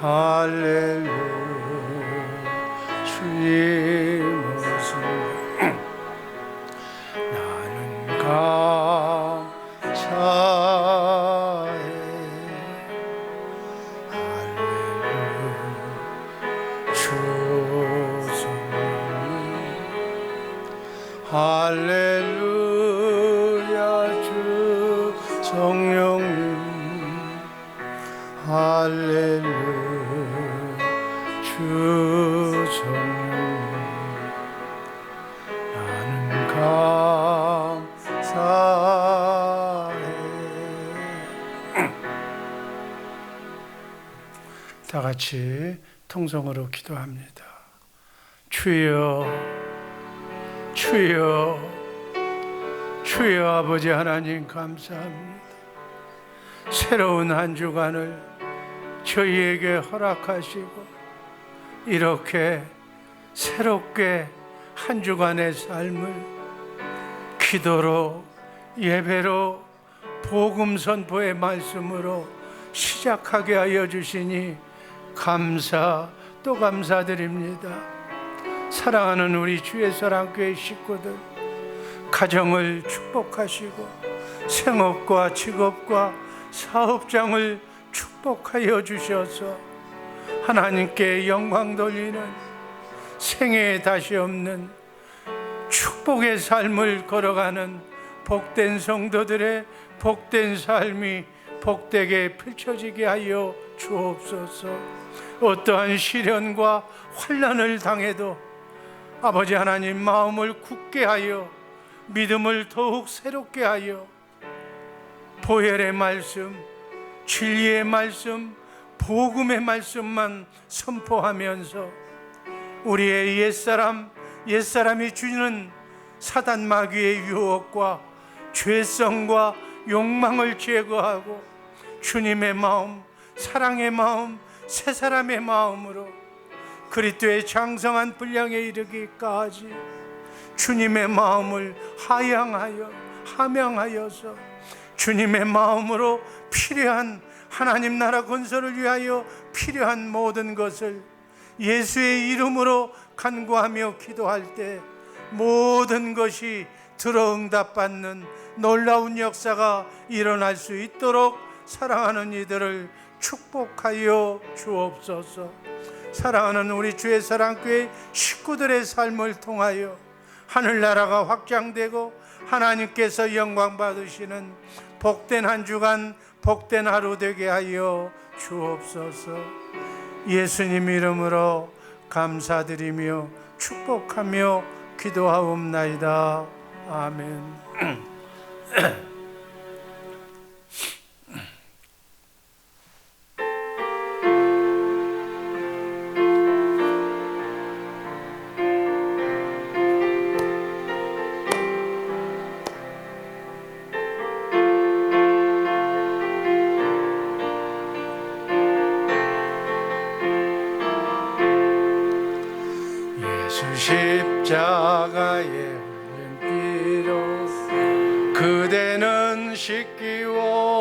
할렐루야. 주님 통성으로 기도합니다. 주여 주여 주여 아버지 하나님 감사합니다. 새로운 한 주간을 저희에게 허락하시고 이렇게 새롭게 한 주간의 삶을 기도로 예배로 복음 선포의 말씀으로 시작하게 하여 주시니 감사 또 감사드립니다. 사랑하는 우리 주의 사랑교회 식구들 가정을 축복하시고 생업과 직업과 사업장을 축복하여 주셔서 하나님께 영광 돌리는 생애에 다시 없는 축복의 삶을 걸어가는 복된 성도들의 복된 삶이 복되게 펼쳐지게 하여 주옵소서. 어떠한 시련과 환란을 당해도 아버지 하나님 마음을 굳게 하여 믿음을 더욱 새롭게 하여 보혈의 말씀, 진리의 말씀, 복음의 말씀만 선포하면서 우리의 옛사람, 옛사람이 주는 사단 마귀의 유혹과 죄성과 욕망을 제거하고 주님의 마음, 사랑의 마음, 새 사람의 마음으로 그리스도의 장성한 분량에 이르기까지 주님의 마음을 하양하여 함양하여서 주님의 마음으로 필요한 하나님 나라 건설을 위하여 필요한 모든 것을 예수의 이름으로 간구하며 기도할 때 모든 것이 들어 응답받는 놀라운 역사가 일어날 수 있도록 사랑하는 이들을 축복하여 주옵소서. 사랑하는 우리 주의 사랑교회 식구들의 삶을 통하여 하늘나라가 확장되고 하나님께서 영광 받으시는 복된 한 주간 복된 하루 되게 하여 주옵소서. 예수님 이름으로 감사드리며 축복하며 기도하옵나이다. 아멘. 십자가에 흘린 피로 그대는 씻기워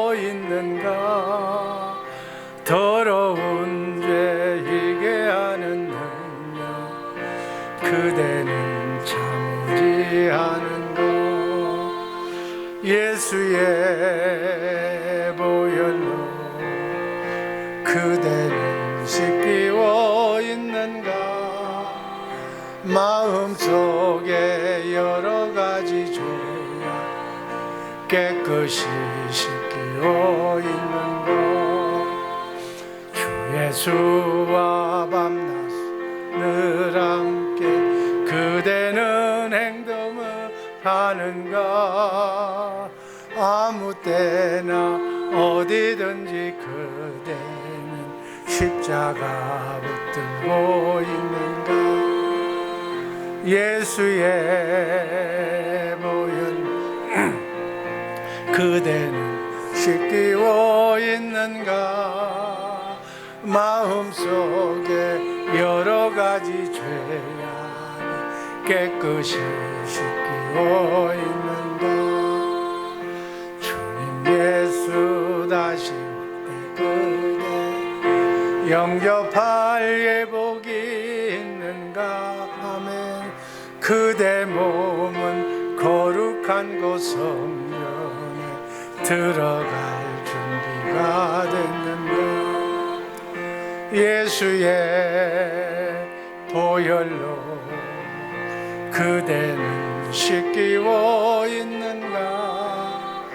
죄악 깨끗이 씻기워 있는가 주 예수와 밤낮 늘 함께 그대는 행동을 하는가? 아무 때나 어디든지 그대는 십자가 붙들고 있는가? 예수의 그대는 씻기워 있는가? 마음속에 여러 가지 죄악이 깨끗이 씻기워 있는가? 주님 예수 다시 올때 그대. 영접할 예복이 있는가? 아멘. 그대 몸은 거룩한 곳 성전에 들어갈 준비가 됐는가 예수의 보혈로 그대는 씻기워 있는가?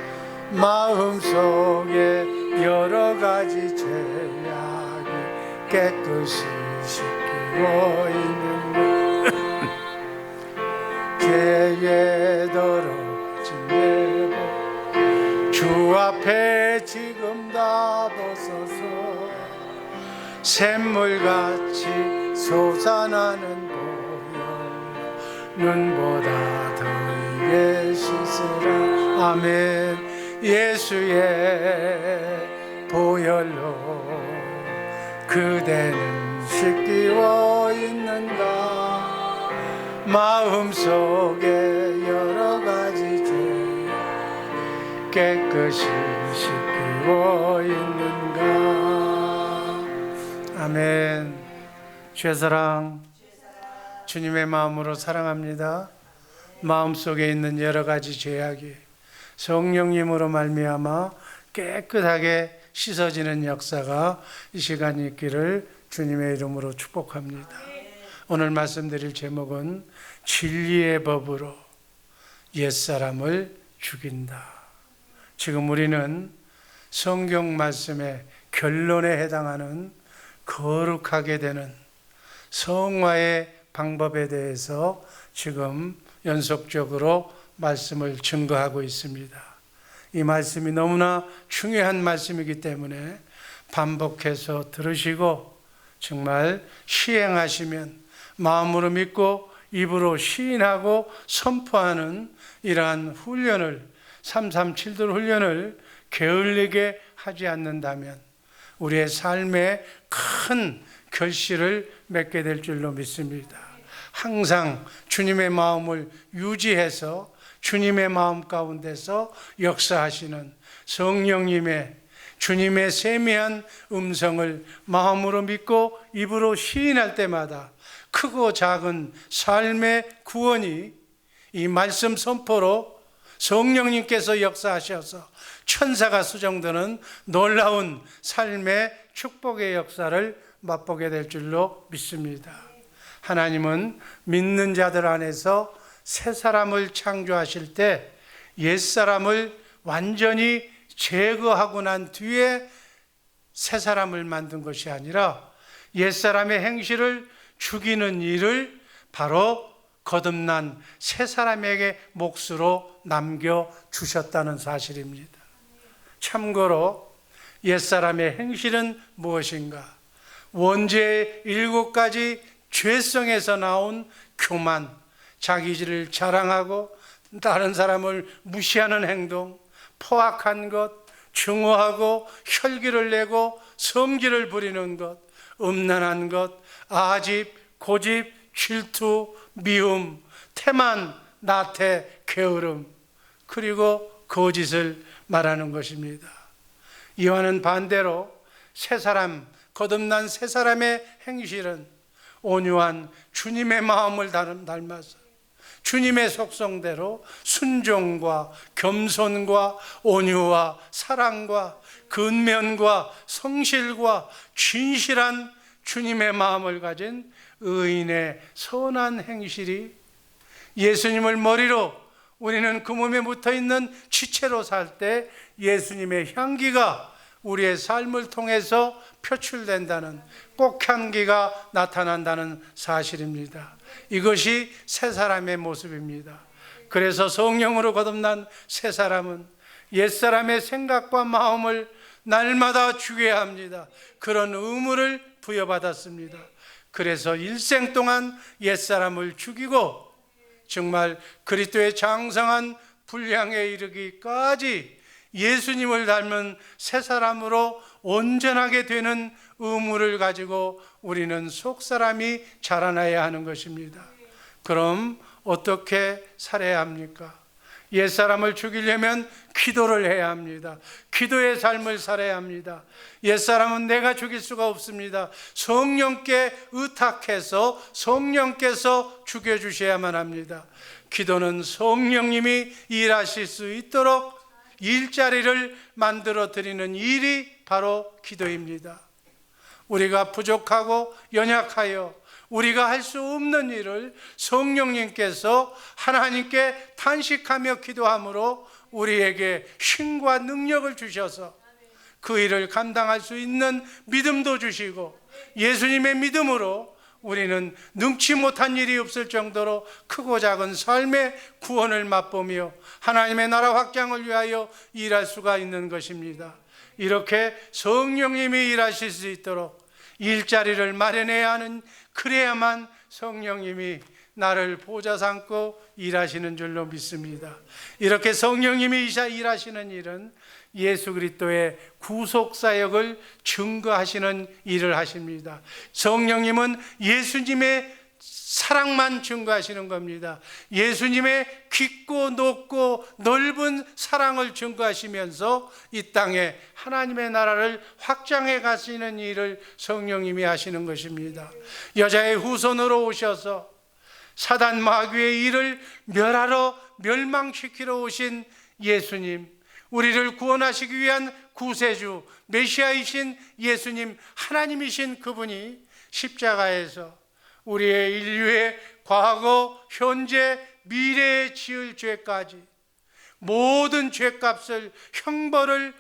마음속에 여러 가지 죄악이 깨끗이 씻기워 있는가? 죄에 더러 앞에 지금 다 벗어서 샘물같이 솟아나는 보혈 눈보다 더 이게 씻으라. 아멘. 예수의 보혈로 그대는 씻기워 있는가? 마음속에 여러 깨끗이 씻기워 있는가? 아멘. 죄사랑. 주님의 마음으로 사랑합니다. 마음속에 있는 여러 가지 죄악이 성령님으로 말미암아 깨끗하게 씻어지는 역사가 이 시간이 있기를 주님의 이름으로 축복합니다. 오늘 말씀드릴 제목은 진리의 법으로 옛사람을 죽인다. 지금 우리는 성경 말씀의 결론에 해당하는 거룩하게 되는 성화의 방법에 대해서 지금 연속적으로 말씀을 증거하고 있습니다. 이 말씀이 너무나 중요한 말씀이기 때문에 반복해서 들으시고 정말 시행하시면 마음으로 믿고 입으로 시인하고 선포하는 이러한 훈련을 337들 훈련을 게을리게 하지 않는다면 우리의 삶에 큰 결실을 맺게 될 줄로 믿습니다. 항상 주님의 마음을 유지해서 주님의 마음 가운데서 역사하시는 성령님의 주님의 세미한 음성을 마음으로 믿고 입으로 시인할 때마다 크고 작은 삶의 구원이 이 말씀 선포로 성령님께서 역사하셔서 천사가 수정되는 놀라운 삶의 축복의 역사를 맛보게 될 줄로 믿습니다. 하나님은 믿는 자들 안에서 새 사람을 창조하실 때 옛 사람을 완전히 제거하고 난 뒤에 새 사람을 만든 것이 아니라 옛 사람의 행실을 죽이는 일을 바로 거듭난 새 사람에게 몫으로 남겨 주셨다는 사실입니다. 참고로 옛 사람의 행실은 무엇인가? 원죄의 일곱 가지 죄성에서 나온 교만, 자기질을 자랑하고 다른 사람을 무시하는 행동, 포악한 것, 증오하고 혈기를 내고 성기를 부리는 것, 음란한 것, 아집, 고집, 질투, 미움, 태만, 나태, 게으름, 그리고 거짓을 말하는 것입니다. 이와는 반대로 새 사람, 거듭난 새 사람의 행실은 온유한 주님의 마음을 닮아서 주님의 속성대로 순종과 겸손과 온유와 사랑과 근면과 성실과 진실한 주님의 마음을 가진 의인의 선한 행실이 예수님을 머리로 우리는 그 몸에 묻어 있는 지체로 살 때 예수님의 향기가 우리의 삶을 통해서 표출된다는 꽃향기가 나타난다는 사실입니다. 이것이 새 사람의 모습입니다. 그래서 성령으로 거듭난 새 사람은 옛사람의 생각과 마음을 날마다 죽여야 합니다. 그런 의무를 부여받았습니다. 그래서 일생 동안 옛사람을 죽이고 정말 그리스도의 장성한 분량에 이르기까지 예수님을 닮은 새 사람으로 온전하게 되는 의무를 가지고 우리는 속 사람이 자라나야 하는 것입니다. 그럼 어떻게 살아야 합니까? 옛 사람을 죽이려면 기도를 해야 합니다. 기도의 삶을 살아야 합니다. 옛 사람은 내가 죽일 수가 없습니다. 성령께 의탁해서 성령께서 죽여 주셔야만 합니다. 기도는 성령님이 일하실 수 있도록 일자리를 만들어 드리는 일이 바로 기도입니다. 우리가 부족하고 연약하여 우리가 할 수 없는 일을 성령님께서 하나님께 탄식하며 기도함으로 우리에게 힘과 능력을 주셔서 그 일을 감당할 수 있는 믿음도 주시고 예수님의 믿음으로 우리는 능치 못한 일이 없을 정도로 크고 작은 삶의 구원을 맛보며 하나님의 나라 확장을 위하여 일할 수가 있는 것입니다. 이렇게 성령님이 일하실 수 있도록 일자리를 마련해야 하는 그래야만 성령님이 나를 보좌 삼고 일하시는 줄로 믿습니다. 이렇게 성령님이 일하시는 일은 예수 그리스도의 구속 사역을 증거하시는 일을 하십니다. 성령님은 예수님의 사랑만 증거하시는 겁니다. 예수님의 깊고 높고 넓은 사랑을 증거하시면서 이 땅에 하나님의 나라를 확장해 가시는 일을 성령님이 하시는 것입니다. 여자의 후손으로 오셔서 사단 마귀의 일을 멸하러 멸망시키러 오신 예수님, 우리를 구원하시기 위한 구세주, 메시아이신 예수님, 하나님이신 그분이 십자가에서 우리의 인류의 과거, 현재, 미래에 지을 죄까지 모든 죄값을 형벌을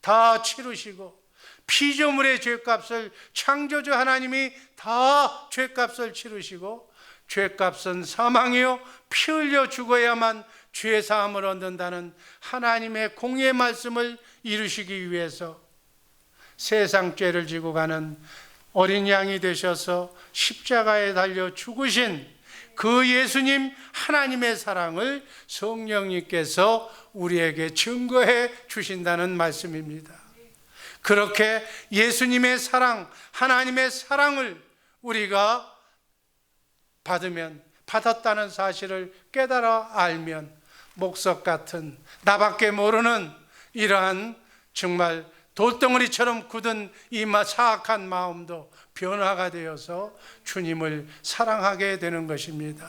다 치르시고 피조물의 죄값을 창조주 하나님이 다 죄값을 치르시고 죄값은 사망이요 피 흘려 죽어야만 죄 사함을 얻는다는 하나님의 공의 말씀을 이루시기 위해서 세상 죄를 지고 가는 어린 양이 되셔서 십자가에 달려 죽으신 그 예수님 하나님의 사랑을 성령님께서 우리에게 증거해 주신다는 말씀입니다. 그렇게 예수님의 사랑, 하나님의 사랑을 우리가 받으면 받았다는 사실을 깨달아 알면 목석 같은 나밖에 모르는 이러한 정말 돌덩어리처럼 굳은 이 사악한 마음도 변화가 되어서 주님을 사랑하게 되는 것입니다.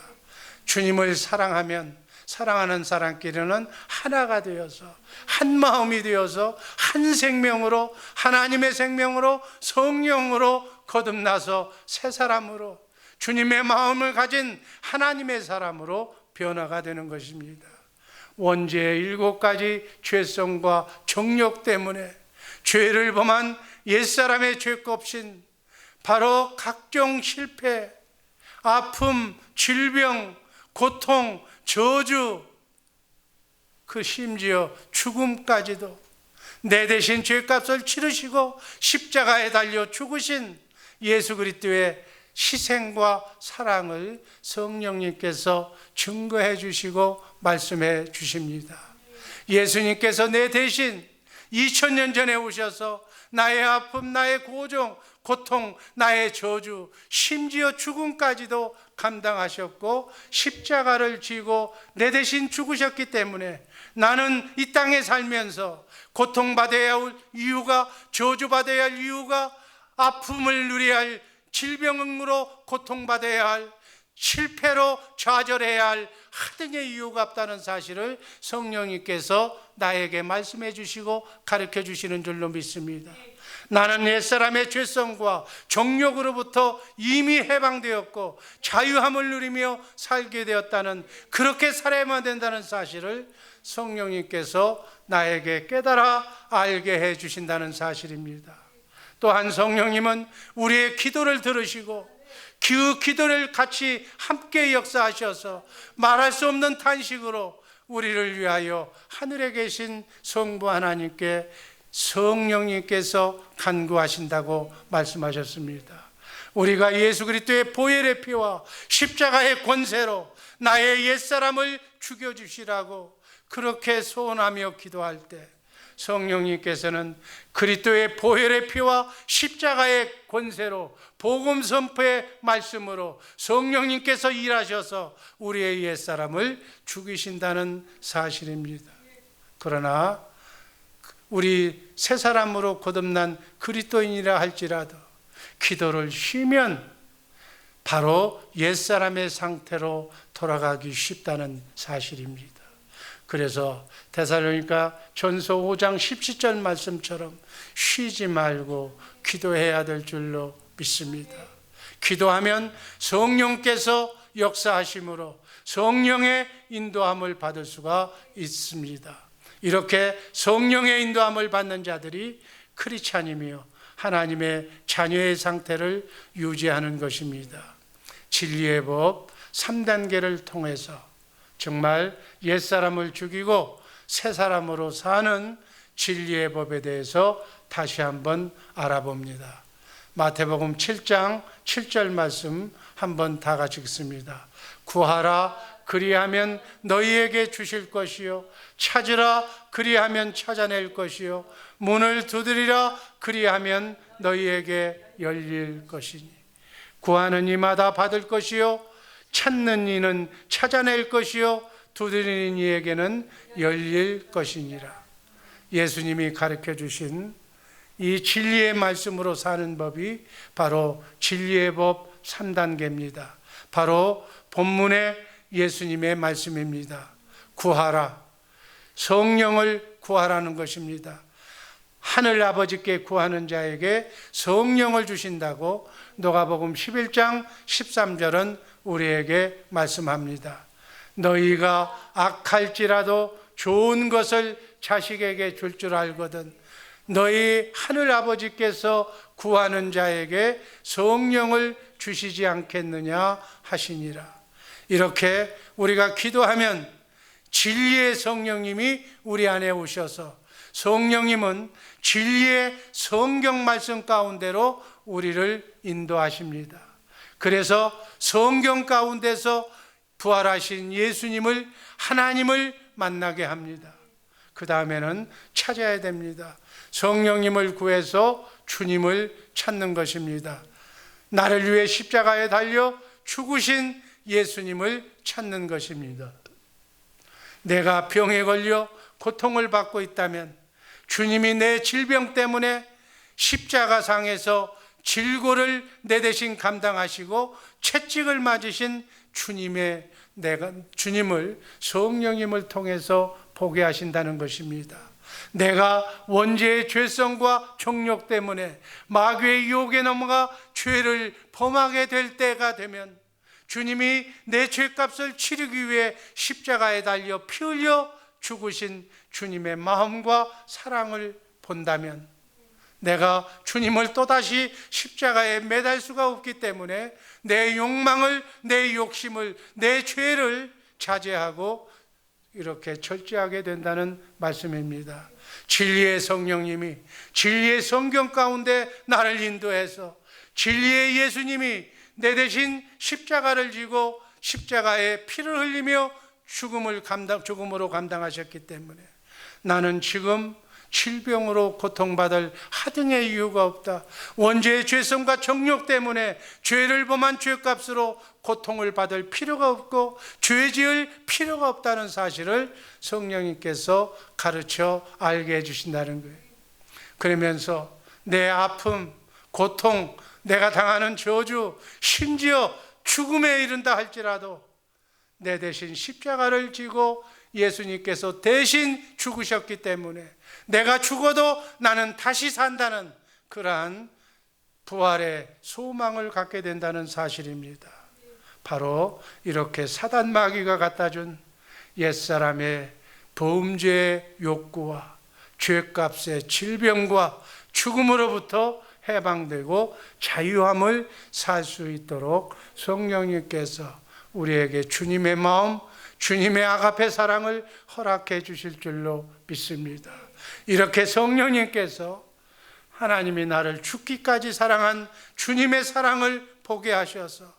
주님을 사랑하면 사랑하는 사람끼리는 하나가 되어서 한 마음이 되어서 한 생명으로 하나님의 생명으로 성령으로 거듭나서 새 사람으로 주님의 마음을 가진 하나님의 사람으로 변화가 되는 것입니다. 원죄의 일곱 가지 죄성과 정욕 때문에 죄를 범한 옛사람의 죄값인 바로 각종 실패, 아픔, 질병, 고통, 저주, 그 심지어 죽음까지도 내 대신 죄값을 치르시고 십자가에 달려 죽으신 예수 그리스도의 희생과 사랑을 성령님께서 증거해 주시고 말씀해 주십니다. 예수님께서 내 대신 2000년 전에 오셔서 나의 아픔, 나의 고종, 고통, 나의 저주, 심지어 죽음까지도 감당하셨고 십자가를 지고 내 대신 죽으셨기 때문에 나는 이 땅에 살면서 고통받아야 할 이유가 저주받아야 할 이유가 아픔을 누려야 할 질병으로 고통받아야 할 실패로 좌절해야 할 하등의 이유가 없다는 사실을 성령님께서 나에게 말씀해 주시고 가르쳐 주시는 줄로 믿습니다. 나는 옛사람의 죄성과 정욕으로부터 이미 해방되었고 자유함을 누리며 살게 되었다는 그렇게 살아야만 된다는 사실을 성령님께서 나에게 깨달아 알게 해 주신다는 사실입니다. 또한 성령님은 우리의 기도를 들으시고 그 기도를 같이 함께 역사하셔서 말할 수 없는 탄식으로 우리를 위하여 하늘에 계신 성부 하나님께 성령님께서 간구하신다고 말씀하셨습니다. 우리가 예수 그리스도의 보혈의 피와 십자가의 권세로 나의 옛사람을 죽여 주시라고 그렇게 소원하며 기도할 때 성령님께서는 그리스도의 보혈의 피와 십자가의 권세로 복음 선포의 말씀으로 성령님께서 일하셔서 우리의 옛사람을 죽이신다는 사실입니다. 그러나 우리 새 사람으로 거듭난 그리스도인이라 할지라도 기도를 쉬면 바로 옛사람의 상태로 돌아가기 쉽다는 사실입니다. 그래서 데살로니가 전서 5장 17절 말씀처럼 쉬지 말고 기도해야 될 줄로 믿습니다. 기도하면 성령께서 역사하심으로 성령의 인도함을 받을 수가 있습니다. 이렇게 성령의 인도함을 받는 자들이 크리찬이며 하나님의 자녀의 상태를 유지하는 것입니다. 진리의 법 3단계를 통해서 정말 옛사람을 죽이고 새 사람으로 사는 진리의 법에 대해서 다시 한번 알아봅니다. 마태복음 7장 7절 말씀 한번 다 같이 읽습니다. 구하라 그리하면 너희에게 주실 것이요 찾으라 그리하면 찾아낼 것이요 문을 두드리라 그리하면 너희에게 열릴 것이니 구하는 이마다 받을 것이요 찾는 이는 찾아낼 것이요 두드리는 이에게는 열릴 것이니라. 예수님이 가르쳐 주신 이 진리의 말씀으로 사는 법이 바로 진리의 법 3단계입니다. 바로 본문의 예수님의 말씀입니다. 구하라. 성령을 구하라는 것입니다. 하늘 아버지께 구하는 자에게 성령을 주신다고 노가복음 11장 13절은 우리에게 말씀합니다. 너희가 악할지라도 좋은 것을 자식에게 줄줄 알거든 너희 하늘 아버지께서 구하는 자에게 성령을 주시지 않겠느냐 하시니라. 이렇게 우리가 기도하면 진리의 성령님이 우리 안에 오셔서 성령님은 진리의 성경 말씀 가운데로 우리를 인도하십니다. 그래서 성경 가운데서 부활하신 예수님을 하나님을 만나게 합니다. 그 다음에는 찾아야 됩니다. 성령님을 구해서 주님을 찾는 것입니다. 나를 위해 십자가에 달려 죽으신 예수님을 찾는 것입니다. 내가 병에 걸려 고통을 받고 있다면 주님이 내 질병 때문에 십자가상에서 질고를 내 대신 감당하시고 채찍을 맞으신 주님의 내가 주님을 성령님을 통해서 보게 하신다는 것입니다. 내가 원죄의 죄성과 종력 때문에 마귀의 유혹에 넘어가 죄를 범하게 될 때가 되면 주님이 내 죄값을 치르기 위해 십자가에 달려 피 흘려 죽으신 주님의 마음과 사랑을 본다면 내가 주님을 또다시 십자가에 매달 수가 없기 때문에 내 욕망을, 내 욕심을, 내 죄를 자제하고 이렇게 철저하게 된다는 말씀입니다. 진리의 성령님이 진리의 성경 가운데 나를 인도해서 진리의 예수님이 내 대신 십자가를 지고 십자가에 피를 흘리며 죽음을 감당, 죽음으로 감당하셨기 때문에 나는 지금 질병으로 고통받을 하등의 이유가 없다. 원죄의 죄성과 정욕 때문에 죄를 범한 죄값으로 고통을 받을 필요가 없고 죄 지을 필요가 없다는 사실을 성령님께서 가르쳐 알게 해주신다는 거예요. 그러면서 내 아픔, 고통, 내가 당하는 저주, 심지어 죽음에 이른다 할지라도 내 대신 십자가를 지고 예수님께서 대신 죽으셨기 때문에 내가 죽어도 나는 다시 산다는 그러한 부활의 소망을 갖게 된다는 사실입니다. 바로 이렇게 사단 마귀가 갖다 준 옛사람의 범죄의 욕구와 죄값의 질병과 죽음으로부터 해방되고 자유함을 살 수 있도록 성령님께서 우리에게 주님의 마음, 주님의 아가페 사랑을 허락해 주실 줄로 믿습니다. 이렇게 성령님께서 하나님이 나를 죽기까지 사랑한 주님의 사랑을 보게 하셔서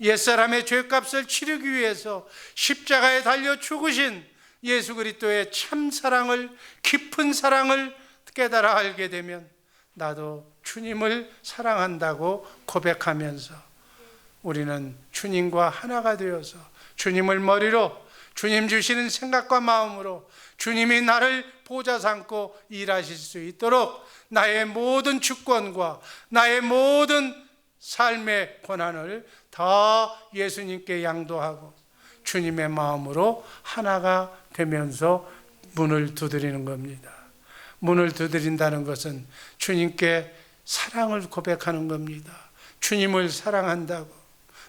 옛사람의 죄값을 치르기 위해서 십자가에 달려 죽으신 예수 그리스도의 참 사랑을 깊은 사랑을 깨달아 알게 되면 나도 주님을 사랑한다고 고백하면서 우리는 주님과 하나가 되어서 주님을 머리로 주님 주시는 생각과 마음으로 주님이 나를 보좌 삼고 일하실 수 있도록 나의 모든 주권과 나의 모든 삶의 권한을 다 예수님께 양도하고 주님의 마음으로 하나가 되면서 문을 두드리는 겁니다. 문을 두드린다는 것은 주님께 사랑을 고백하는 겁니다. 주님을 사랑한다고.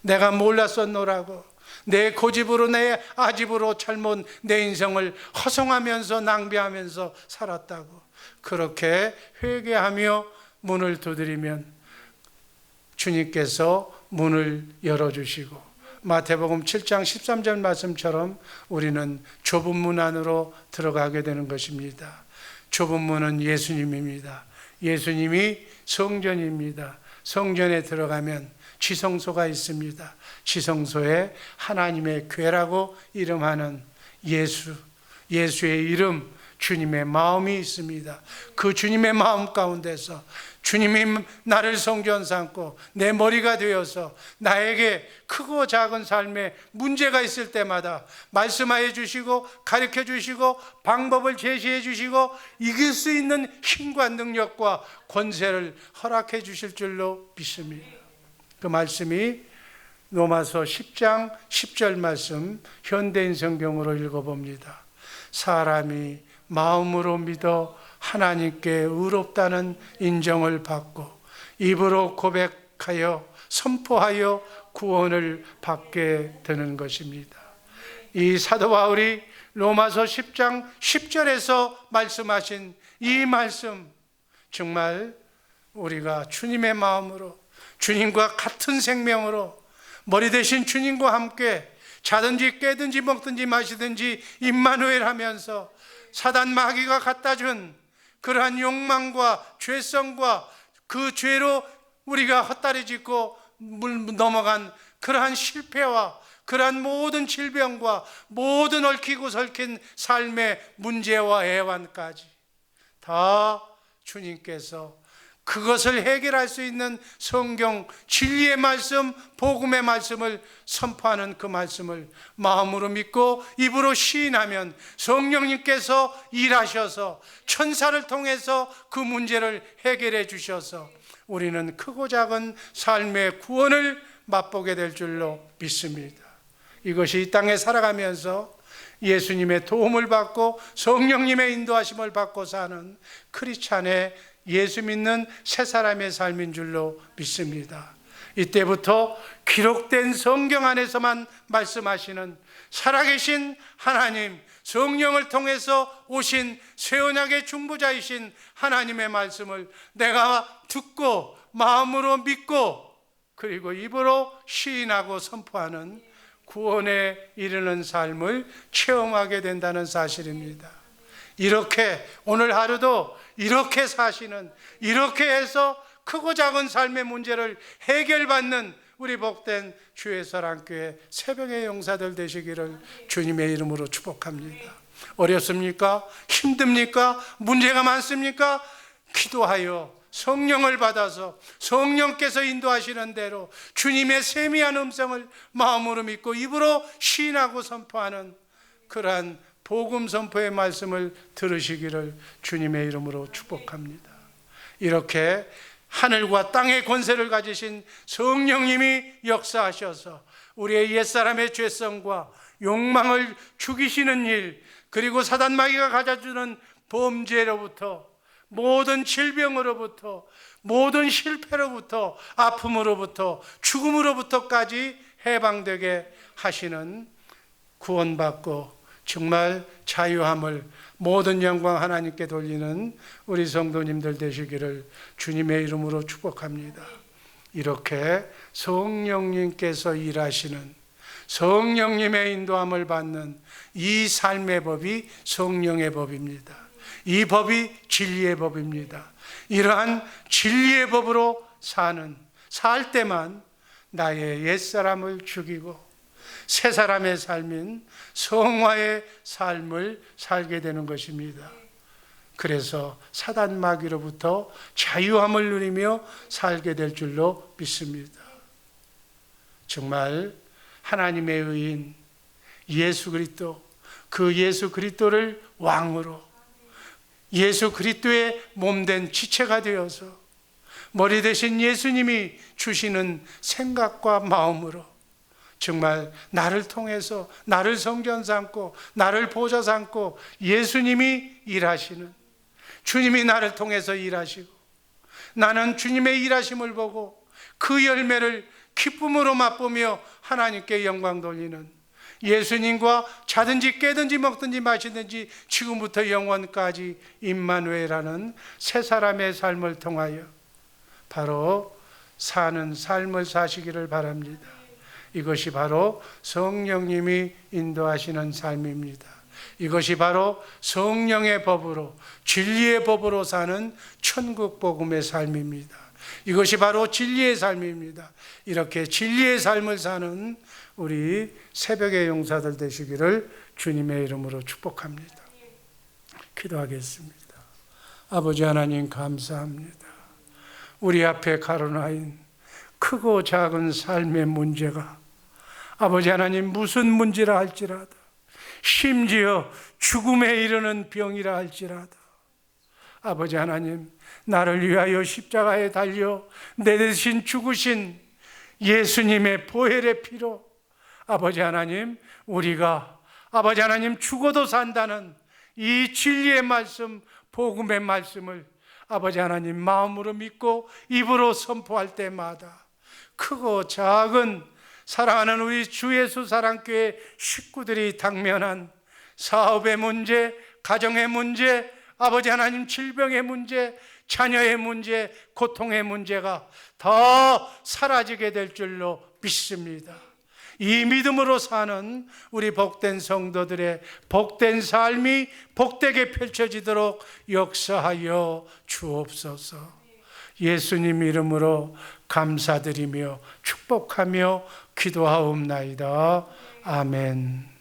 내가 몰랐었노라고. 내 고집으로 내 아집으로 잘못 내 인생을 허송하면서 낭비하면서 살았다고. 그렇게 회개하며 문을 두드리면 주님께서 문을 열어주시고 마태복음 7장 13절 말씀처럼 우리는 좁은 문 안으로 들어가게 되는 것입니다. 좁은 문은 예수님입니다. 예수님이 성전입니다. 성전에 들어가면 지성소가 있습니다. 지성소에 하나님의 괴라고 이름하는 예수, 예수의 이름, 주님의 마음이 있습니다. 그 주님의 마음 가운데서 주님이 나를 성전 삼고 내 머리가 되어서 나에게 크고 작은 삶에 문제가 있을 때마다 말씀하여 주시고 가르쳐 주시고 방법을 제시해 주시고 이길 수 있는 힘과 능력과 권세를 허락해 주실 줄로 믿습니다. 그 말씀이 로마서 10장 10절 말씀 현대인 성경으로 읽어봅니다. 사람이 마음으로 믿어 하나님께 의롭다는 인정을 받고 입으로 고백하여 선포하여 구원을 받게 되는 것입니다. 이 사도 바울이 로마서 10장 10절에서 말씀하신 이 말씀 정말 우리가 주님의 마음으로 주님과 같은 생명으로 머리 대신 주님과 함께 자든지 깨든지 먹든지 마시든지 임마누엘 하면서 사단 마귀가 갖다 준 그러한 욕망과 죄성과 그 죄로 우리가 헛다리 짚고 물 넘어간 그러한 실패와 그러한 모든 질병과 모든 얽히고 설킨 삶의 문제와 애환까지 다 주님께서 그것을 해결할 수 있는 성경 진리의 말씀, 복음의 말씀을 선포하는 그 말씀을 마음으로 믿고 입으로 시인하면 성령님께서 일하셔서 천사를 통해서 그 문제를 해결해 주셔서 우리는 크고 작은 삶의 구원을 맛보게 될 줄로 믿습니다. 이것이 이 땅에 살아가면서 예수님의 도움을 받고 성령님의 인도하심을 받고 사는 크리스찬의 예수 믿는 새 사람의 삶인 줄로 믿습니다. 이때부터 기록된 성경 안에서만 말씀하시는 살아계신 하나님, 성령을 통해서 오신 쇠언약의 중보자이신 하나님의 말씀을 내가 듣고 마음으로 믿고 그리고 입으로 시인하고 선포하는 구원에 이르는 삶을 체험하게 된다는 사실입니다. 이렇게 오늘 하루도 이렇게 사시는 이렇게 해서 크고 작은 삶의 문제를 해결받는 우리 복된 주의 사랑교회 새벽의 용사들 되시기를 주님의 이름으로 축복합니다. 어렵습니까? 힘듭니까? 문제가 많습니까? 기도하여 성령을 받아서 성령께서 인도하시는 대로 주님의 세미한 음성을 마음으로 믿고 입으로 시인하고 선포하는 그러한 복음 선포의 말씀을 들으시기를 주님의 이름으로 축복합니다. 이렇게 하늘과 땅의 권세를 가지신 성령님이 역사하셔서 우리의 옛사람의 죄성과 욕망을 죽이시는 일, 그리고 사단 마귀가 가져주는 범죄로부터 모든 질병으로부터 모든 실패로부터 아픔으로부터 죽음으로부터까지 해방되게 하시는 구원받고 정말 자유함을 모든 영광 하나님께 돌리는 우리 성도님들 되시기를 주님의 이름으로 축복합니다. 이렇게 성령님께서 일하시는 성령님의 인도함을 받는 이 삶의 법이 성령의 법입니다. 이 법이 진리의 법입니다. 이러한 진리의 법으로 사는 살 때만 나의 옛사람을 죽이고 새 사람의 삶인 성화의 삶을 살게 되는 것입니다. 그래서 사단 마귀로부터 자유함을 누리며 살게 될 줄로 믿습니다. 정말 하나님의 의인 예수 그리스도 그 예수 그리스도를 왕으로 예수 그리스도의 몸된 지체가 되어서 머리 대신 예수님이 주시는 생각과 마음으로 정말 나를 통해서 나를 성전 삼고 나를 보좌 삼고 예수님이 일하시는 주님이 나를 통해서 일하시고 나는 주님의 일하심을 보고 그 열매를 기쁨으로 맛보며 하나님께 영광 돌리는 예수님과 자든지 깨든지 먹든지 마시든지 지금부터 영원까지 임마누엘하는 새 사람의 삶을 통하여 바로 사는 삶을 사시기를 바랍니다. 이것이 바로 성령님이 인도하시는 삶입니다. 이것이 바로 성령의 법으로 진리의 법으로 사는 천국 복음의 삶입니다. 이것이 바로 진리의 삶입니다. 이렇게 진리의 삶을 사는 우리 새벽의 용사들 되시기를 주님의 이름으로 축복합니다. 기도하겠습니다. 아버지 하나님 감사합니다. 우리 앞에 가로나인 크고 작은 삶의 문제가 아버지 하나님 무슨 문제라 할지라도 심지어 죽음에 이르는 병이라 할지라도 아버지 하나님 나를 위하여 십자가에 달려 내 대신 죽으신 예수님의 보혈의 피로 아버지 하나님 우리가 아버지 하나님 죽어도 산다는 이 진리의 말씀 복음의 말씀을 아버지 하나님 마음으로 믿고 입으로 선포할 때마다 크고 작은 사랑하는 우리 주 예수 사랑교회 식구들이 당면한 사업의 문제, 가정의 문제, 아버지 하나님 질병의 문제, 자녀의 문제, 고통의 문제가 더 사라지게 될 줄로 믿습니다. 이 믿음으로 사는 우리 복된 성도들의 복된 삶이 복되게 펼쳐지도록 역사하여 주옵소서. 예수님 이름으로 감사드리며 축복하며 기도하옵나이다. 아멘.